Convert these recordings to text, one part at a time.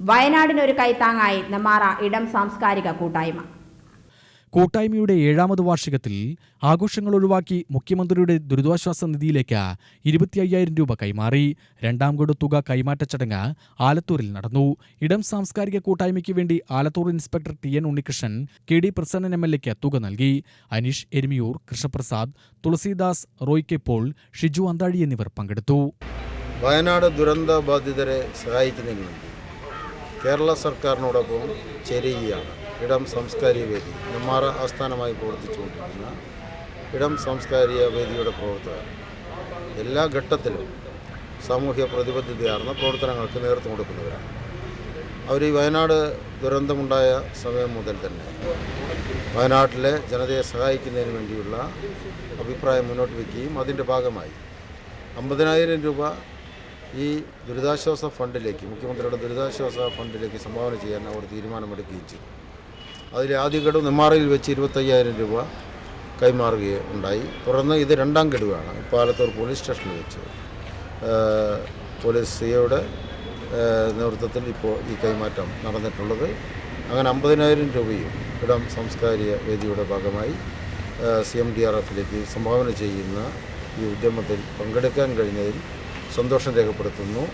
വയനാടിനൊരു കൈത്താങ്ങായി നെമാറ ഇടം സാംസ്കാരിക കൂട്ടായ്മ. കൂട്ടായ്മയുടെ ഏഴാമത് വാർഷികത്തിൽ ആഘോഷങ്ങൾ ഒഴിവാക്കി മുഖ്യമന്ത്രിയുടെ ദുരിതാശ്വാസ നിധിയിലേക്ക് ഇരുപത്തി അയ്യായിരം രൂപ കൈമാറി. രണ്ടാം ഗഡു തുക കൈമാറ്റ ചടങ്ങ് ആലത്തൂരിൽ നടന്നു. ഇടം സാംസ്കാരിക കൂട്ടായ്മയ്ക്ക് വേണ്ടി Alathur inspector T N Unnikrishnan K D Prasannan M L എക്ക് തുക നൽകി. അനീഷ് എരുമിയൂർ കൃഷ്ണപ്രസാദ് തുളസീദാസ് റോയ് കെ പോൾ ഷിജു അന്താഴി എന്നിവർ പങ്കെടുത്തു. വയനാട് ദുരന്ത ബാധിതരെ സഹായിക്കുന്നതിന് വേണ്ടി കേരള സർക്കാരിനോടൊപ്പം ചേരുകയാണ്. ഇടം സാംസ്കാരിക വേദി. നെമ്മാറ ആസ്ഥാനമായി പ്രവർത്തിച്ചുകൊണ്ടിരിക്കുന്ന ഇടം സാംസ്കാരിക വേദിയുടെ പ്രവർത്തകർ. എല്ലാ ഘട്ടത്തിലും സാമൂഹ്യ പ്രതിബദ്ധതയാർന്ന പ്രവർത്തനങ്ങൾക്ക് നേതൃത്വം കൊടുക്കുന്നവരാണ്. അവർ ഈ വയനാട് ദുരന്തമുണ്ടായ സമയം മുതൽ തന്നെ വയനാട്ടിലെ ജനതയെ സഹായിക്കുന്നതിന് വേണ്ടിയുള്ള അഭിപ്രായം മുന്നോട്ട് വയ്ക്കുകയും അതിന്റെ ഭാഗമായി അമ്പതിനായിരം രൂപ ഈ ദുരിതാശ്വാസ ഫണ്ടിലേക്ക് മുഖ്യമന്ത്രിയുടെ ദുരിതാശ്വാസ ഫണ്ടിലേക്ക് സംഭാവന ചെയ്യാൻ അവർ തീരുമാനമെടുക്കുകയും ചെയ്തു. അതിൽ ആദ്യ ഗഡു നെമ്മാറയിൽ വെച്ച് ഇരുപത്തയ്യായിരം രൂപ കൈമാറുകയും ഉണ്ടായി. തുടർന്ന് ഇത് രണ്ടാം ഗഡുവാണ്. പാലത്തൂർ പോലീസ് സ്റ്റേഷനിൽ വെച്ച് പോലീസ് സിയുടെ നേതൃത്വത്തിൽ ഇപ്പോൾ ഈ കൈമാറ്റം നടന്നിട്ടുള്ളത്. അങ്ങനെ അമ്പതിനായിരം രൂപയും ഇടം സാംസ്കാരിക വേദിയുടെ ഭാഗമായി സി എം ഡി ആർ എഫിലേക്ക് സംഭാവന ചെയ്യുന്ന ഈ ഉദ്യമത്തിൽ പങ്കെടുക്കാൻ കഴിഞ്ഞതിൽ സന്തോഷം രേഖപ്പെടുത്തുന്നു.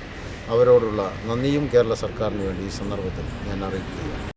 അവരോടുള്ള നന്ദിയും കേരള സർക്കാരിന് വേണ്ടി ഈ സന്ദർഭത്തിൽ ഞാൻ അറിയിക്കുകയാണ്.